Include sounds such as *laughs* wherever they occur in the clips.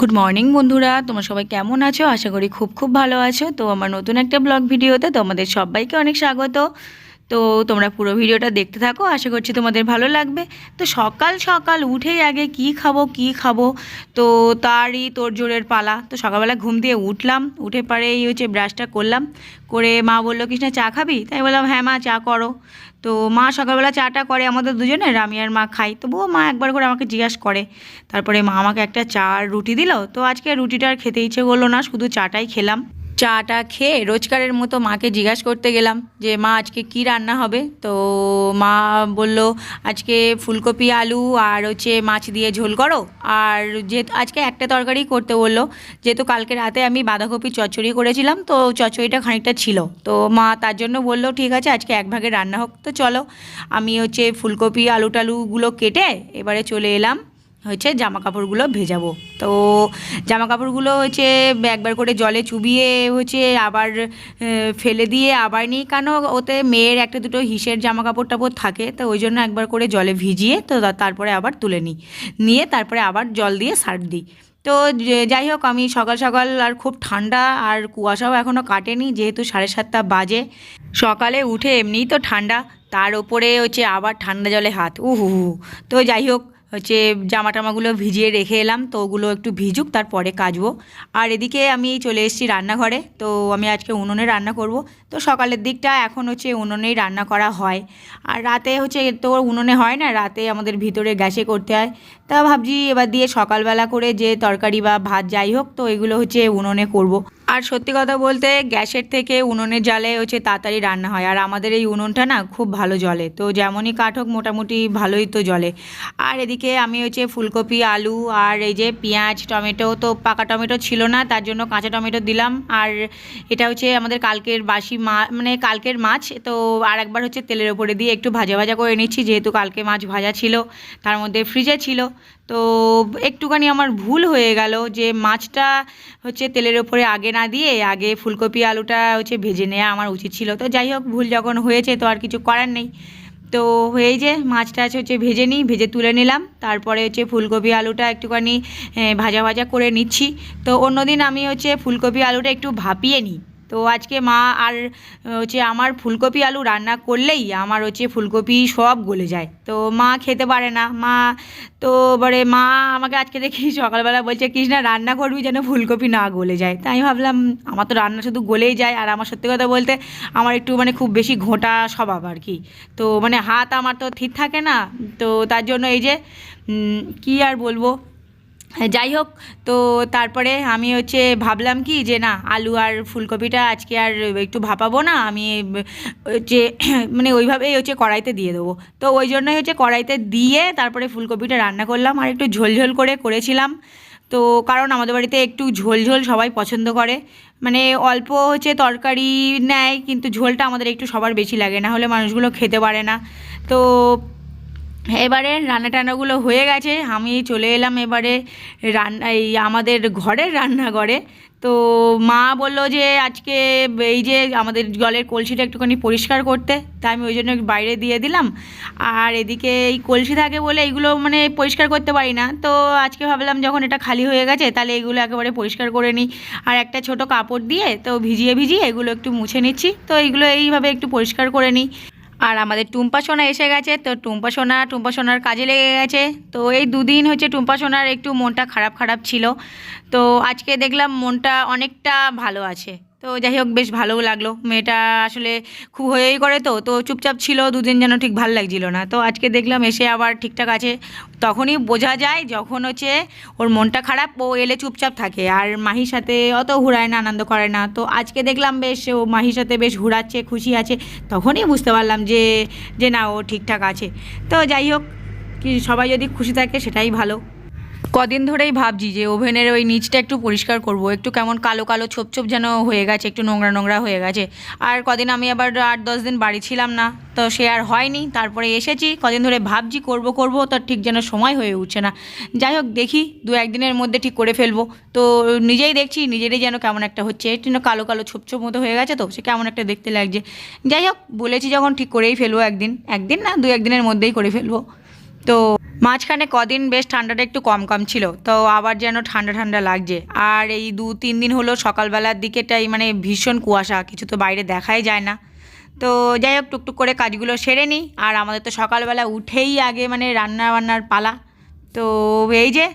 Good morning বন্ধুরা। তোমরা সবাই কেমন আছো? আশা করি খুব খুব ভালো আছো। তো আমার নতুন একটা ব্লগ ভিডিওতে তোমাদের সবাইকে অনেক স্বাগত। তো তোমরা পুরো ভিডিওটা দেখতে থাকো। আশা করছি তোমাদের ভালো লাগবে। তো সকাল সকাল উঠেই আগে কি খাব কি খাব? তো তারই তোর জোরের পালা। তো সকালবেলা ঘুম দিয়ে উঠলাম। উঠে পরে এই হচ্ছে ব্রাশটা করলাম। করে মা বলল, কৃষ্ণা, চা খাবি? তাই বললাম হ্যাঁ মা, চা করো। তো মা সকালবেলা চাটা করে আমাদের দুজনের আমি আর মা খাই। তবুও মা একবার করে আমাকে জিজ্ঞাসা করে। তারপরে মা আমাকে একটা চা আর রুটি দিল। তো আজকে রুটিটা আর খেতে ইচ্ছে করল না, শুধু চাটাই খেলাম। চাটা খেয়ে রোজকারের মতো মাকে জিজ্ঞাসা করতে গেলাম যে, মা, আজকে কি রান্না হবে? তো মা বলল, আজকে ফুলকপি, আলু আর হচ্ছে মাছ দিয়ে ঝোল করো। আর যেহেতু আজকে একটা তরকারি করতে বলল, যেহেতু কালকে রাতে আমি বাঁধাকপি চচ্চড়ি করেছিলাম, তো চচ্চড়িটা খানিকটা ছিল। তো মা তার জন্য বলল, ঠিক আছে, আজকে এক ভাগে রান্না হোক, তো চলো। আমি হচ্ছে ফুলকপি আলু টালুগুলো কেটে এবারে চলে এলাম। হচ্ছে জামা কাপড়গুলো ভেজাবো। তো জামা কাপড়গুলো হচ্ছে একবার করে জলে চুবিয়ে হচ্ছে আবার ফেলে দিয়ে আবার নিই। কেন ওতে মেয়ের একটা দুটো হিসের জামা কাপড় টাপড় থাকে, তো ওই জন্য একবার করে জলে ভিজিয়ে তো তারপরে আবার তুলে নিই। নিয়ে তারপরে আবার জল দিয়ে সার্ফ দিই। তো যাই হোক, আমি সকাল সকাল আর খুব ঠান্ডা আর কুয়াশাও এখনও কাটেনি, যেহেতু সাড়ে সাতটা বাজে। সকালে উঠে এমনিই তো ঠান্ডা, তার ওপরে হচ্ছে আবার ঠান্ডা জলে হাত, উহু তো যাই হোক হচ্ছে জামা টামাগুলো ভিজিয়ে রেখে এলাম, তো ওগুলো একটু ভিজুক, তারপরে কাচবো। আর এদিকে আমি চলে এসেছি রান্নাঘরে, তো আমি আজকে উনুনে রান্না করব। তো সকালের দিকটা এখন হচ্ছে উনুনেই রান্না করা হয়। আর রাতে হচ্ছে তো উনুনে হয় না, রাতে আমাদের ভিতরে গ্যাসে করতে হয়। তা ভাবছি এবার দিয়ে সকালবেলা করে যে তরকারি বা ভাত যাই হোক, তো এগুলো হচ্ছে উনুনে করব। আর সত্যি কথা বলতে গ্যাসের থেকে উনুনের জালে হচ্ছে তাড়াতাড়ি রান্না হয়। আর আমাদের এই উনুনটা না খুব ভালো জলে তো যেমনই কাঠ হোক, মোটামুটি ভালোই তো জলে আর এদিকে আমি হচ্ছে ফুলকপি, আলু আর এই যে পেঁয়াজ, টমেটো তো পাকা টমেটো ছিল না, তার জন্য কাঁচা টমেটো দিলাম। আর এটা হচ্ছে আমাদের কালকের বাসি মা মানে কালকের মাছ। তো আর একবার হচ্ছে তেলের ওপরে দিয়ে একটু ভাজা ভাজা করে নিচ্ছি, যেহেতু কালকে মাছ ভাজা ছিল, তার মধ্যে ফ্রিজে ছিল। তো একটুখানি আমার ভুল হয়ে গেল যে মাছটা হচ্ছে তেলের ওপরে আগে না দিয়ে আগে ফুলকপি আলুটা হচ্ছে ভেজে নেওয়া আমার উচিত ছিল। তো যাই হোক, ভুল যখন হয়েছে তো আর কিছু করার নেই। তো এই যে মাছটা হচ্ছে ভেজে নিই, ভেজে তুলে নিলাম। তারপরে হচ্ছে ফুলকপি আলুটা একটুখানি ভাজা ভাজা করে নিচ্ছি। তো অন্যদিন আমি হচ্ছে ফুলকপি আলুটা একটু ভাপিয়ে নিই। তো আজকে মা আর হচ্ছে আমার ফুলকপি আলু রান্না করলেই আমার হচ্ছে ফুলকপি সব গলে যায়। তো মা খেতে পারে না। মা, তো এবারে মা আমাকে আজকে দেখি সকালবেলা বলছে, কৃষ্ণা, রান্না করবি যেন ফুলকপি না গলে যায়? তাই আমি ভাবলাম, আমার তো রান্না শুধু গলেই যায়। আর আমার সত্যি কথা বলতে আমার একটু মানে খুব বেশি ঘোঁটা স্বভাব আর কি। তো মানে হাত আমার তো ঠিক থাকে না। তো তার জন্য এই যে কি আর বলব? যাই হোক, তো তারপরে আমি হচ্ছে ভাবলাম কি যে না, আলু আর ফুলকপিটা আজকে আর একটু ভাপাবো না, আমি হচ্ছে *clears throat* মানে ওইভাবেই হচ্ছে কড়াইতে দিয়ে দেবো। তো ওই জন্যই হচ্ছে কড়াইতে দিয়ে তারপরে ফুলকপিটা রান্না করলাম আর একটু ঝোল ঝোল করে করেছিলাম। তো কারণ আমাদের বাড়িতে একটু ঝোল ঝোল সবাই পছন্দ করে। মানে অল্প হচ্ছে তরকারি নেয়, কিন্তু ঝোলটা আমাদের একটু সবার বেশি লাগে, না হলে মানুষগুলো খেতে পারে না। তো এবারে রান্না টান্নাগুলো হয়ে গেছে, আমি চলে এলাম এবারে রান্না এই আমাদের ঘরের রান্নাঘরে। তো মা বলল যে আজকে এই যে আমাদের জলের কলসিটা একটুখানি পরিষ্কার করতে তাই আমি ওই জন্য বাইরে দিয়ে দিলাম। আর এদিকে এই কলসি থাকে বলে এইগুলো মানে পরিষ্কার করতে পারি না। তো আজকে ভাবলাম যখন এটা খালি হয়ে গেছে, তাহলে এগুলো একেবারে পরিষ্কার করে নিই। আর একটা ছোট কাপড় দিয়ে তো ভিজিয়ে ভিজিয়ে এগুলো একটু মুছে নিচ্ছি। তো এইগুলো এইভাবে একটু পরিষ্কার করে নিই। আর আমাদের টুম্পা সোনা এসে গেছে। তো টুম্পা সোনা, টুম্পা সোনার কাজে লেগে গেছে। তো এই দুদিন হচ্ছে টুম্পা সোনার একটু মনটা খারাপ খারাপ ছিল। তো আজকে দেখলাম মনটা অনেকটা ভালো আছে। তো যাই হোক, বেশ ভালো লাগল। মেয়েটা আসলে খুব হয়েই করে তো তো চুপচাপ ছিল, দুদিন যেন ঠিক ভালো লাগছিল না। তো আজকে দেখলাম এসে আবার ঠিকঠাক আছে। তখনই বোঝা যায়, যখন হচ্ছে ওর মনটা খারাপ, ও এলে চুপচাপ থাকে। আর মাহির সাথে অত ঘুরায় না, আনন্দ করে না। তো আজকে দেখলাম বেশ, ও মাহির সাথে বেশ ঘুরাচ্ছে, খুশি আছে। তখনই বুঝতে পারলাম যে যে না, ও ঠিকঠাক আছে। তো যাই হোক, কি সবাই যদি খুশি থাকে, সেটাই ভালো। কদিন ধরেই ভাবছি যে ওভেনের ওই নিচটা একটু পরিষ্কার করব। একটু কেমন কালো কালো ছোপ ছোপ যেন হয়ে গেছে, একটু নোংরা নোংরা হয়ে গেছে। আর কদিন আমি আবার আট দশ দিন বাড়ি ছিলাম না, তো সে আর হয়নি। তারপরে এসেছি, কদিন ধরে ভাবছি করব করব, তো ঠিক যেন সময় হয়ে উঠছে না। যাই হোক, দেখি দু একদিনের মধ্যে ঠিক করে ফেলব। তো নিজেই দেখছি, নিজেরই যেন কেমন একটা হচ্ছে, একটু কালো কালো ছোপ ছোপ মতো হয়ে গেছে তো, সে কেমন একটা দেখতে লাগছে। যাই হোক, বলেছি যখন ঠিক করেই ফেলব একদিন। একদিন না, দু একদিনের মধ্যেই করে ফেলব। তো মাঝখানে কদিন বেশ ঠান্ডাটা একটু কম কম ছিল, তো আবার যেন ঠান্ডা ঠান্ডা লাগছে। আর এই দু তিন দিন হলো সকালবেলার দিকেটাই মানে ভীষণ কুয়াশা, কিছু তো বাইরে দেখাই যায় না। তো যাই হোক, টুকটুক করে কাজগুলো সেরে নিই। আর আমাদের তো সকালবেলা উঠেই আগে মানে রান্না বান্নার পালা। তো এই যে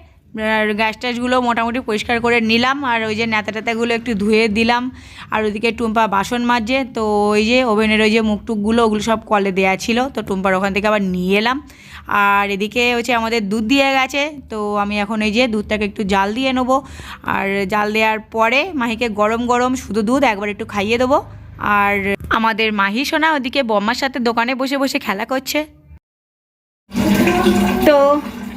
গ্যাস ট্যাসগুলো মোটামুটি পরিষ্কার করে নিলাম আর ওই যে ন্যাতা ট্যাতাগুলো একটু ধুয়ে দিলাম। আর ওদিকে টুম্পা বাসন মাজছে, তো ওই যে ওভেনের ওই যে মুখ টুকগুলো ওগুলো সব কলে দেওয়া ছিল, তো টুম্পার ওখান থেকে আবার নিয়ে এলাম। আর এদিকে হচ্ছে আমাদের দুধ দিয়ে গেছে, তো আমি এখন এই যে দুধটাকে একটু জাল দিয়ে নেব। আর জাল দেওয়ার পরে মাহিকে গরম গরম শুধু দুধ, একবার একটু খাইয়ে দেবো। আর আমাদের মাহি সোনা ওদিকে বম্মার সাথে দোকানে বসে বসে খেলা করছে। তো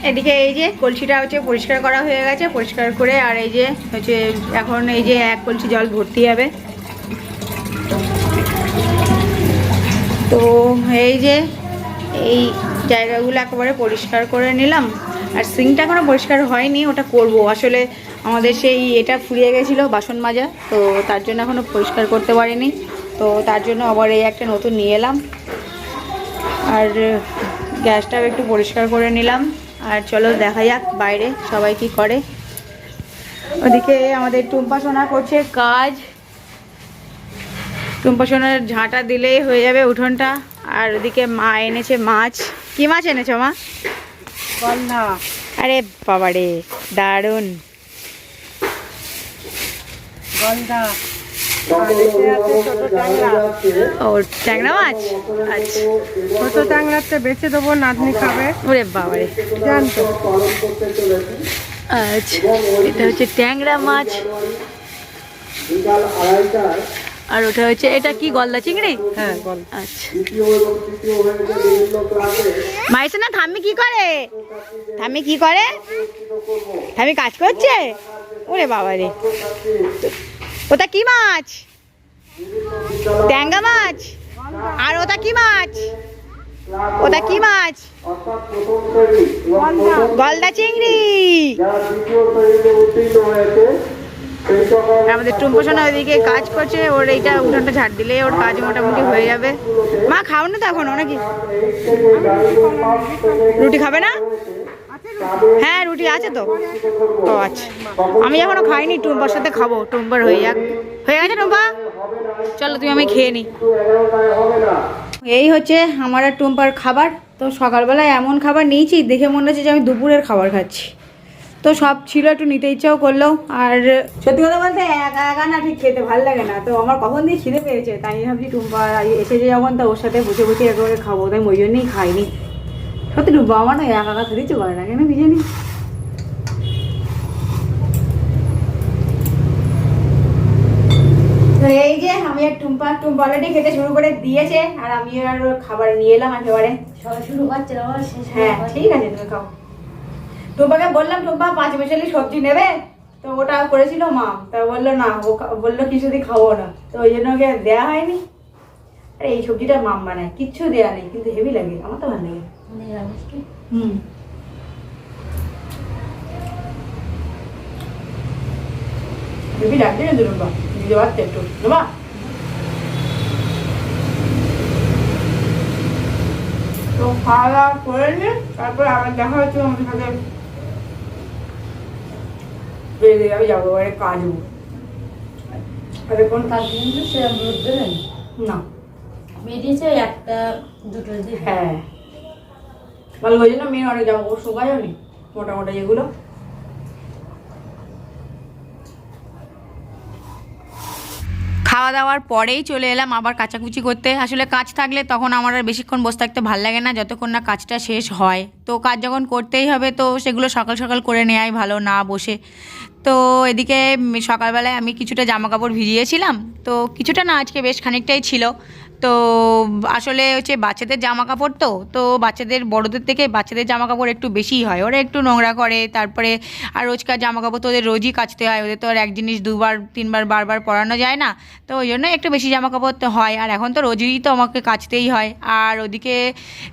এদিকে এই যে কলসিটা হচ্ছে পরিষ্কার করা হয়ে গেছে, পরিষ্কার করে আর এই যে হচ্ছে এখন এই যে এক কলসি জল ভর্তি হবে। তো এই যে এই জায়গাগুলো একেবারে পরিষ্কার করে নিলাম। আর সিঙ্কটা এখনও পরিষ্কার হয়নি, ওটা করব। আসলে আমাদের সেই এটা ফুরিয়ে গেছিল বাসন মাজা, তো তার জন্য এখনও পরিষ্কার করতে পারিনি। তো তার জন্য আবার এই একটা নতুন নিয়ে এলাম। আর গ্যাসটাও একটু পরিষ্কার করে নিলাম। আর চলো দেখা যাক বাইরে সবাই কি করে। ওদিকে আমাদের টুম্পা সোনা করছে কাজ। টুম্পা সোনার ঝাঁটা দিলেই হয়ে যাবে উঠোনটা। আর ওদিকে মা এনেছে মাছ। কি মাছ এনেছো মা? গন্ধা। আরে বাবারে দারুণ। গন্ধা। ছোট ট্যাংরা মাছ আচ্ছা। ছোট ট্যাংরাতে বেচে দেবো নাতনি খাবে। ওরে বাবারে। জানতো? আচ্ছা এটা হচ্ছে ট্যাংরা মাছ। আর ওটা হচ্ছে এটা কি গলদা চিংড়ি? হ্যাঁ আচ্ছা। মাইসে না থাম্মি কি করে? থাম্মি কি করে? থামি কাজ করছে? ওরে বাবা রে ওটা কি মাছ? ট্যাংরা মাছ? আর ওটা কি মাছ? ওটা কি মাছ? গলদা চিংড়ি। আমাদের টুম্পোষণা ওইদিকে কাজ করছে, ওর এইটা উঠানটা ঝাড় দিলে ওর কাজ মোটামুটি হয়ে যাবে। মা খাও না তো এখনও নাকি? রুটি খাবে না? হ্যাঁ রুটি আছে তো। ও আচ্ছা আমি এখনও খাইনি, টুম্পার সাথে খাব। টুম্পার হয়ে যাক। হয়ে গেছে টুম্পা? চলো তুমি আমি খেয়ে নিই এই হচ্ছে আমার আর টুম্পার খাবার। তো সকালবেলায় এমন খাবার নিয়েছি, দেখে মনে হচ্ছে যে আমি দুপুরের খাবার খাচ্ছি। তো সব ছিল, একটু নিতে ইচ্ছাও করল। আর সত্যি কথা বলতে, একা একা না ঠিক খেতে ভালো লাগে না। তো আমার কখন দিয়ে খিদে পেয়েছে, তাই ভাবছি টুম্পা এসেছে যখন, তো ওর সাথে বসে বসে একেবারে খাব। তাই ওই জন্যই খাইনি। সত্যি টুম্পা আমার না একা একা খেতে ইচ্ছে করে না কেন বুঝে নি তো এই যে আমি আর টুম্পা টুম্পা অলরেডি খেতে শুরু করে দিয়েছে আর আমি আর খাবার নিয়ে এলাম একেবারে। সবাই শুরু করছে আবার হ্যাঁ ঠিক আছে তুমি খাও। টুম্পাকে বললাম টুম্পা পাঁচ মিশালি সবজি নেবে? তো ওটা করেছিল মা তা বলল না ও খা- বলল কিছু দিয়ে খাব না। তো ওই জন্য ওকে দেওয়া হয়নি। আরে এই সবজিটা মাম বানায় কিচ্ছু দেওয়া নেই কিন্তু হেভি লাগে আমার তো ভালো লাগে? হুম হেভি লাগছে কিন্তু টুম্পা দিতে পারছে একটু নেবা তো খাওয়া দাওয়া করে নিয়ে তারপরে আবার দেখা হচ্ছে আমাদের সাথে বেরিয়ে যাবে যাব এবারে কাজও আর কোন কাল কিন্তু সেরকম রোদ দেবেন না বেরিয়েছে একটা দুটোর দিকে হ্যাঁ বল ওই জন্য মেয়ের অনেক জামা কাপড় মোটা যেগুলো খাওয়া দাওয়ার পরেই চলে এলাম আবার কাচাকুচি করতে। আসলে কাজ থাকলে তখন আমার আর বেশিক্ষণ বসে থাকতে ভালো লাগে না, যতক্ষণ না কাজটা শেষ হয়। তো কাজ যখন করতেই হবে, তো সেগুলো সকাল সকাল করে নেওয়াই ভালো না বসে। তো এদিকে সকালবেলায় আমি কিছুটা জামা কাপড় ভিজিয়েছিলাম। তো কিছুটা না, আজকে বেশ খানিকটাই ছিল। তো আসলে হচ্ছে বাচ্চাদের জামা কাপড় তো তো বাচ্চাদের, বড়দের থেকে বাচ্চাদের জামা কাপড় একটু বেশিই হয়। ওরা একটু নোংরা করে, তারপরে আর রোজকার জামা কাপড় তো ওদের রোজই কাচতে হয়, ওদের তো আর এক জিনিস দুবার, তিনবার, বারবার পরানো যায় না। তো ওই জন্য একটু বেশি জামা কাপড় তো হয়, আর এখন তো রোজই তো আমাকে কাচতেই হয়। আর ওদিকে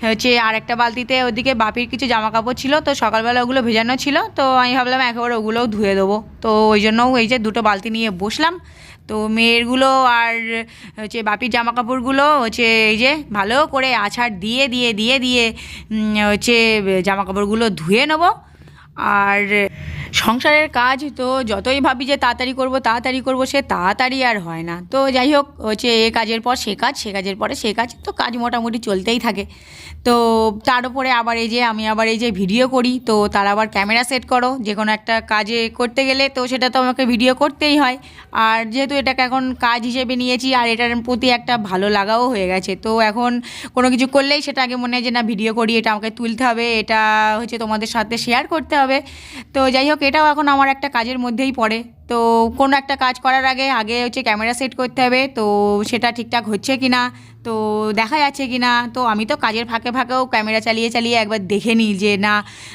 হচ্ছে আর একটা বালতিতে ওদিকে বাপির কিছু জামা কাপড় ছিল, তো সকালবেলা ওগুলো ভেজানো ছিল, তো আমি ভাবলাম একেবারে ওগুলোও ধুয়ে দেবো। তো ওই জন্য এই যে দুটো বালতি নিয়ে বসলাম তো মেয়েরগুলো আর হচ্ছে বাপির জামা কাপড়গুলো হচ্ছে এই যে ভালো করে আছাড় দিয়ে দিয়ে দিয়ে দিয়ে হচ্ছে জামা কাপড়গুলো ধুয়ে নেব। আর সংসারের কাজ তো যতই ভাবি যে তাড়াতাড়ি করব তাড়াতাড়ি করব, সে তাড়াতাড়ি আর হয় না। তো যাই হোক হচ্ছে এ কাজের পর সে কাজ, সে কাজের পরে সে কাজ, তো কাজ মোটামুটি চলতেই থাকে। তো তার উপরে আবার এই যে, আমি আবার এই যে ভিডিও করি, তো তার আবার ক্যামেরা সেট করো। যে কোনো একটা কাজে করতে গেলে তো সেটা তো আমাকে ভিডিও করতেই হয়। আর যেহেতু এটাকে এখন কাজ হিসেবে নিয়েছি, আর এটার প্রতি একটা ভালো লাগাও হয়ে গেছে। তো এখন কোনো কিছু করলেই সেটা আগে মনে হয় যে, না, ভিডিও করি, এটা আমাকে তুলতে হবে, এটা হচ্ছে তোমাদের সাথে শেয়ার করতে হবে। তো যাই হোক এটাও এখন আমার একটা কাজের মধ্যেই পড়ে। তো কোনো একটা কাজ করার আগে আগে হচ্ছে ক্যামেরা সেট করতে হবে, তো সেটা ঠিকঠাক হচ্ছে কি না তো দেখা যাচ্ছে কি না তো আমি তো কাজের ফাঁকে ফাঁকেও ক্যামেরা চালিয়ে চালিয়ে একবার দেখে নিই যে না,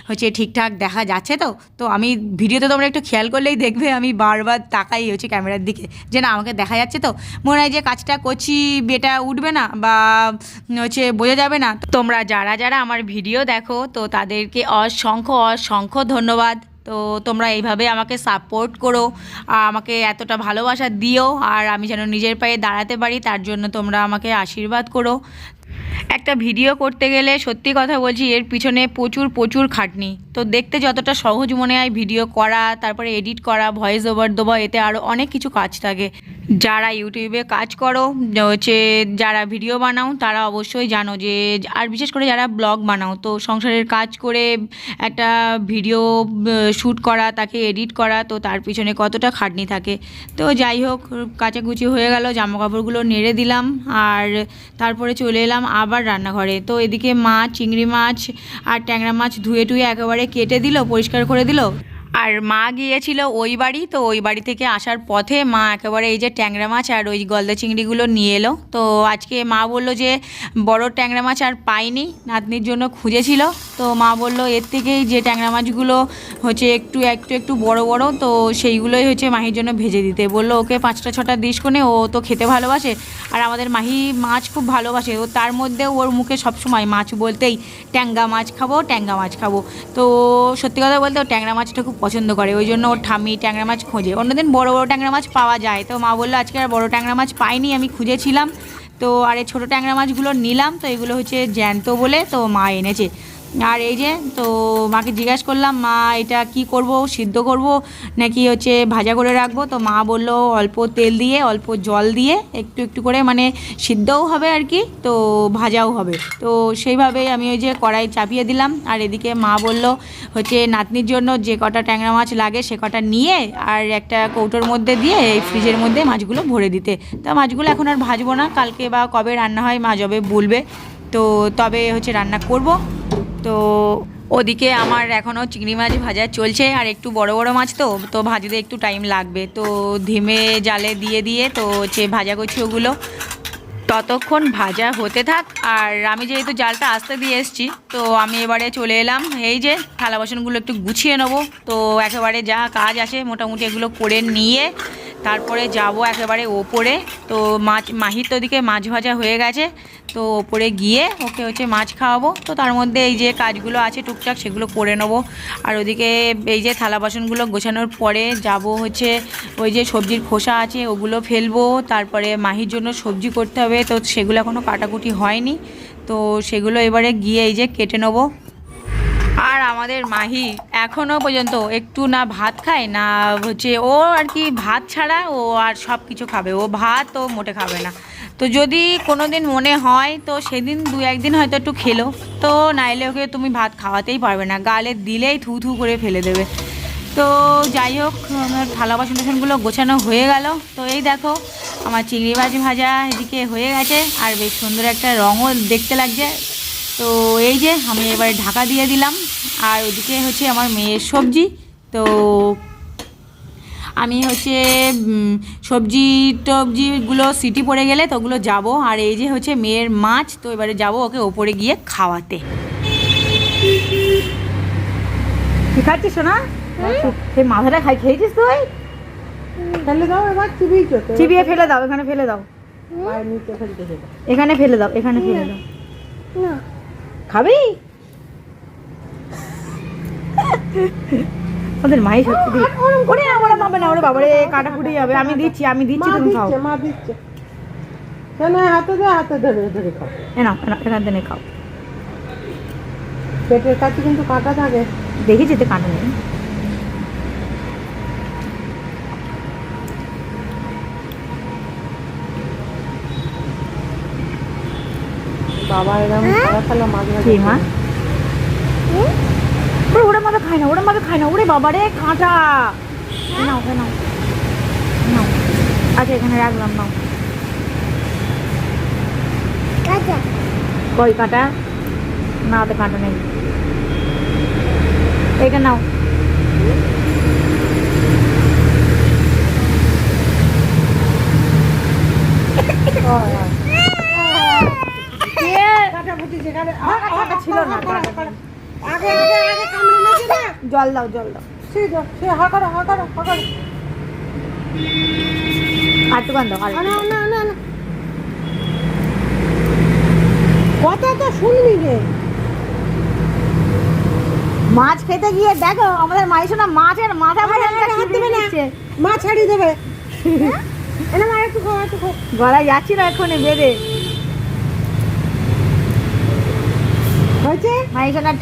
হচ্ছে ঠিকঠাক দেখা যাচ্ছে তো। তো আমি ভিডিওতে তোমরা একটু খেয়াল করলেই দেখবে, আমি বারবার তাকাই হচ্ছে ক্যামেরার দিকে, যে না, আমাকে দেখা যাচ্ছে তো। মনে হয় যে কাজটা করছি বেটা উঠবে না বা হচ্ছে বোঝা যাবে না। তোমরা যারা যারা আমার ভিডিও দেখো, তো তাদেরকে অসংখ্য অসংখ্য ধন্যবাদ। তো তোমরা এইভাবে আমাকে সাপোর্ট করো আমাকে এতটা ভালোবাসা দিও, আর আমি যেন নিজের পায়ে দাঁড়াতে পারি, তার জন্য তোমরা আমাকে আশীর্বাদ করো। একটা ভিডিও করতে গেলে সত্যি কথা বলছি, এর পিছনে প্রচুর প্রচুর খাটনি। তো দেখতে যতটা সহজ মনে হয় ভিডিও করা, তারপরে এডিট করা ভয়েস ওভার দেওয়া এতে আরও অনেক কিছু কাজ থাকে। যারা ইউটিউবে কাজ করো, হচ্ছে যারা ভিডিও বানাও, তারা অবশ্যই জানো যে, আর বিশেষ করে যারা ব্লগ বানাও, তো সংসারের কাজ করে একটা ভিডিও শ্যুট করা, তাকে এডিট করা, তো তার পিছনে কতটা খাটনি থাকে। তো যাই হোক, কাচাকুচি হয়ে গেল জামা কাপড়গুলো নেড়ে দিলাম, আর তারপরে চলে এলাম আবার রান্নাঘরে। তো এদিকে মাছ, চিংড়ি মাছ আর ট্যাংরা মাছ ধুয়ে টুয়ে একেবারে কেটে দিল, পরিষ্কার করে দিল। আর মা গিয়েছিল ওই বাড়ি, তো ওই বাড়ি থেকে আসার পথে মা একেবারে এই যে ট্যাংরা মাছ আর ওই গলদা চিংড়িগুলো নিয়ে এলো। তো আজকে মা বলল যে বড় ট্যাংরা মাছ আর পাইনি, নাতনির জন্য খুঁজেছিল। তো মা বলল এর থেকেই যে ট্যাংরা মাছগুলো হচ্ছে একটু একটু একটু বড় বড়, তো সেইগুলোই হচ্ছে মাহির জন্য ভেজে দিতে। বলল, ওকে পাঁচটা, ছটা দিস কোনে, ও তো খেতে ভালোবাসে। আর আমাদের মাহি মাছ খুব ভালোবাসে। ও তার মধ্যে ওর মুখে সবসময় মাছ বলতেই, ট্যাংরা মাছ খাব, ট্যাংরা মাছ খাব। তো সত্যি কথা বলতে ও ট্যাংরা মাছটা খুব পছন্দ করে, ওই জন্য ওর ঠামি ট্যাংরা মাছ খোঁজে। অন্যদিন বড় বড় ট্যাংরা মাছ পাওয়া যায়। তো মা বলল, আজকে আর বড় ট্যাংরা মাছ পাইনি, আমি খুঁজেছিলাম। তো আর এই ছোটো ট্যাংরা মাছগুলো নিলাম, তো এগুলো হচ্ছে জ্যান্ত বলে তো মা এনেছে। আর এই যে, তো মাকে জিজ্ঞাসা করলাম, মা, এটা কি করব? সিদ্ধ করব? নাকি হচ্ছে ভাজা করে রাখব? তো মা বলল, অল্প তেল দিয়ে, অল্প জল দিয়ে, একটু একটু করে মানে সিদ্ধও হবে আর কি, তো ভাজাও হবে। তো সেইভাবেই আমি ওই যে কড়াই চাপিয়ে দিলাম। আর এদিকে মা বলল, হচ্ছে নাতনির জন্য যে কটা ট্যাংরা মাছ লাগে, সে কটা নিয়ে আর একটা কৌটোর মধ্যে দিয়ে, এই ফ্রিজের মধ্যে মাছগুলো ভরে দিতে। তা মাছগুলো এখন আর ভাজবো না। কালকে বা কবে রান্না হয়, মা যবে বলবে। তো তবে হচ্ছে রান্না করব। তো ওদিকে আমার এখনও চিংড়ি মাছ ভাজা চলছে আর একটু বড় বড় মাছ তো তো ভাজতে একটু টাইম লাগবে। তো ধিমে জালে দিয়ে দিয়ে তো হচ্ছে ভাজা করছি ওগুলো। ততক্ষণ ভাজা হতে থাক আর আমি যেহেতু জালটা আসতে দিয়ে এসেছি, তো আমি এবারে চলে এলাম। এই যে থালা বাসনগুলো একটু গুছিয়ে নেব। তো একেবারে যা কাজ আসে মোটামুটি এগুলো করে নিয়ে তারপরে যাব একেবারে ওপরে। তো মাছ, মাহির তো ওদিকে মাছ ভাজা হয়ে গেছে। তো ওপরে গিয়ে ওকে হচ্ছে মাছ খাওয়াবো। তো তার মধ্যে এই যে কাজগুলো আছে টুকটাক সেগুলো করে নেব। আর ওদিকে এই যে থালা বাসনগুলো গোছানোর পরে যাব হচ্ছে ওই যে সবজির খোসা আছে ওগুলো ফেলব। তারপরে মাহির জন্য সবজি করতে হবে। তো সেগুলো এখনও কাটাকুটি হয়নি। তো সেগুলো এবারে গিয়ে এই যে কেটে নেব। আর আমাদের মাহি এখনও পর্যন্ত একটু না ভাত খায়, না হচ্ছে ও আর কি ভাত ছাড়া ও আর সব কিছু খাবে। ও ভাত ও মোটে খাবে না। তো যদি কোনো দিন মনে হয়, তো সেদিন দু একদিন হয়তো একটু খেলো। তো নাইলে ওকে তুমি ভাত খাওয়াতেই পারবে না, গালে দিলেই থু থু করে ফেলে দেবে। তো যাই হোক, আমার থালা বাসন টাসনগুলো গোছানো হয়ে গেল। তো এই দেখো, আমার চিংড়ি মাছ ভাজা এদিকে হয়ে গেছে, আর বেশ সুন্দর একটা রঙও দেখতে লাগছে। তো এই যে, আমি এবারে ঢাকা দিয়ে দিলাম। আর ওদিকে হচ্ছে আমার মেয়ের সবজি। তো আমি হচ্ছে সবজি টবজিগুলো সিটি পড়ে গেলে তো ওগুলো যাব। আর এই যে হচ্ছে মেয়ের মাছ তো এবারে যাব ওকে ওপরে গিয়ে খাওয়াতে। কি খাচ্ছিস না সেই মাথাটা খাই খেয়েছিস তুই? ফেলে দাও এবার চিবিয়ে চো চিবিয়ে ফেলে দাও এখানে ফেলে দাও। এখানে ফেলে দাও এখানে ফেলে দাও। খাবি? ওদের মাই সত্যি দি ওরে ওরা পাবে না ওরে বাবারে কাটা ফুটে যাবে। আমি দিচ্ছি আমি দিচ্ছি তুমি খাও। মা দিচ্ছে। কেন হাতে দে হাতে ধরে ধরে খাও। এ নাও, এখান থেকে খাও। পেটের কাছে কিন্তু কাটা থাকে। দেখি যেতে কাটা নেই। বাবা এরকম খাওয়া খেলো মাঝে মাঝে ওরে ওরা মাবে খায় না ওরা মাবে খায় না ওরে বাবারে কাঁটা। নাও এ নাও। নাও। আচ্ছা এখানে রাখলাম নাও। কই কাঁটা? না ওতে কাঁটা নেই। এইটা নাও। *laughs* ছিল না। আগে আগে আগে কামড়ে নিয়েছি না? জল দাও জল দাও। সেই তো সে হা করো হা করো হা করো। টুকান দাও আর না না না না। কথা তো শুনবি রে মাছ খেতে গিয়ে দেখো আমাদের মাইশো না মাছের মাথা আরে, হাত দেবে না। মা ছাড়িয়ে দেবে। এনে মা একটু খাও একটু খাও। গলায় যাচ্ছিল এক্ষুনি বেঁধে। হয়েছে?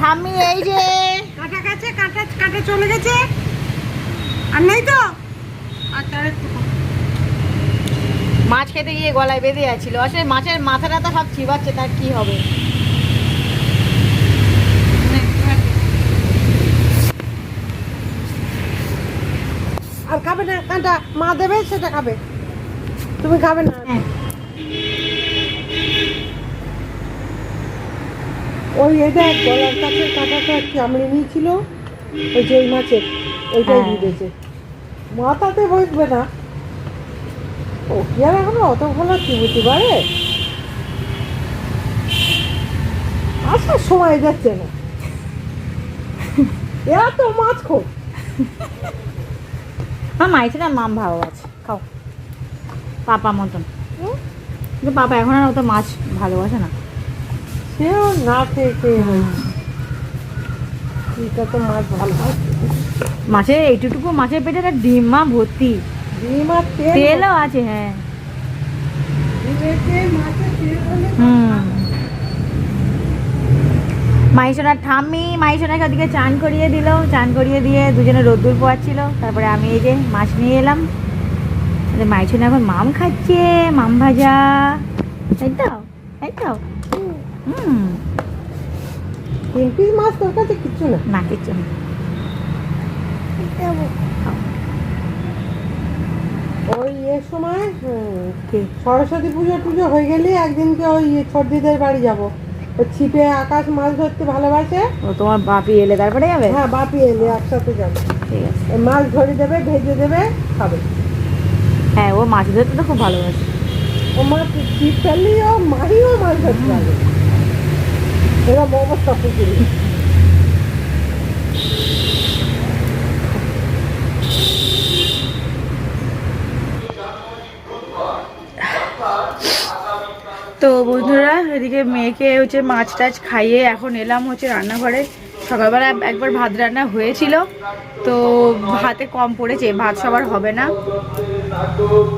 ঠাম্মি এই যে কাটা গেছে কাটা কাটা চলে গেছে। আর নেই তো? আচ্ছা। মাছ খেতে গিয়ে গলায় বেঁধে যাচ্ছিল। আসলে মাছের মাথাটা তো সব চিবাচ্ছে তার কি হবে? আর খাবে না কাঁটা মা দেবে সেটা খাবে। তুমি খাবে না? হ্যাঁ। ওই এটা গলার কাছে কাঁটাটা কামড়ে নিয়েছিল। ওই যে ওই মাছের ওইটাই হ্যাঁ। দিয়ে দিয়েছে। মাথাতে বসবে না। ও কি আর এখনও অত ভালো চিবুতে পারে? আসার সময় যাচ্ছে না। এরা তো মাছ খোর আমার মাইছে না মাম ভালো আছে। খাও। পাপা মতন। কিন্তু পাপা এখন আর অত মাছ ভালোবাসে না। সেও না খেয়ে খেয়ে হয়েছে এটা তো মাছ ভালো মাছের এইটুকু মাছের পেটে একটা ডিম মা ভর্তি। ডিম আর তেল তেলও আছে হ্যাঁ। মাইসোনার ঠাম্মি মাইসোনাকে ওদিকে চান করিয়ে দিল। চান করিয়ে দিয়ে দুজনে রোদ্দুর পোয়াচ্ছিল। তারপরে আমি এই যে মাছ নিয়ে এলাম। মাইসোনা এখন মাম খাচ্ছে মাম ভাজা। তাই তো? তাই তো? হুম। পিস মাছ তোর কাছে কিচ্ছু না। না কিচ্ছু না। ওই এর সময় সরস্বতী পুজো টুজো হয়ে গেলে একদিনকে ওই ছর্দিদের বাড়ি যাব। ওই ছিপে আকাশ মাছ ধরতে ভালোবাসে। ও তোমার বাপি এলে তারপরে যাবে? হ্যাঁ বাপি এলে একসাথে যাবে। ঠিক আছে। মাছ ধরে দেবে ভেজে দেবে খাবে। হ্যাঁ ও মাছ ধরতে তো খুব ভালোবাসে। ও মাছ ছিপ ফেললেই ও মাহিও মাছ ধরতে যাবে এরকম অবস্থা পুকুরে তো বন্ধুরা, এদিকে মেয়েকে হচ্ছে মাছ টাছ খাইয়ে এখন এলাম হচ্ছে রান্নাঘরে। সকালবেলা একবার ভাত রান্না হয়েছিল, তো ভাতে কম পড়েছে, ভাত সবার হবে না।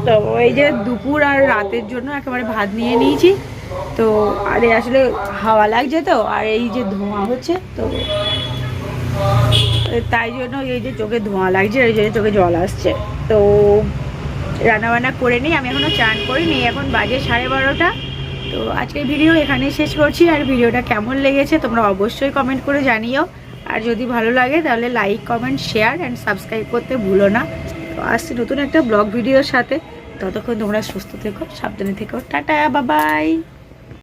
তো এই যে দুপুর আর রাতের জন্য একেবারে ভাত নিয়ে নিয়েছি। তো আরে আসলে হাওয়া লাগছে তো, আর এই যে ধোঁয়া হচ্ছে তো তাই জন্য এই যে চোখে ধোঁয়া লাগছে, এই জন্য চোখে জল আসছে। তো রান্নাবান্না করে নিই, আমি এখনও চান করিনি, এখন বাজে সাড়ে বারোটা। তো আজকের ভিডিও এখানেই শেষ করছি, আর ভিডিওটা কেমন লেগেছে তোমরা অবশ্যই কমেন্ট করে জানিও। আর যদি ভালো লাগে তাহলে like comment share and subscribe করতে ভুলো না। তো আসছি নতুন একটা ব্লগ ভিডিওর সাথে। ততক্ষণ তোমরা সুস্থ থেকো, সাবধানে থেকো। টাটা বাবাই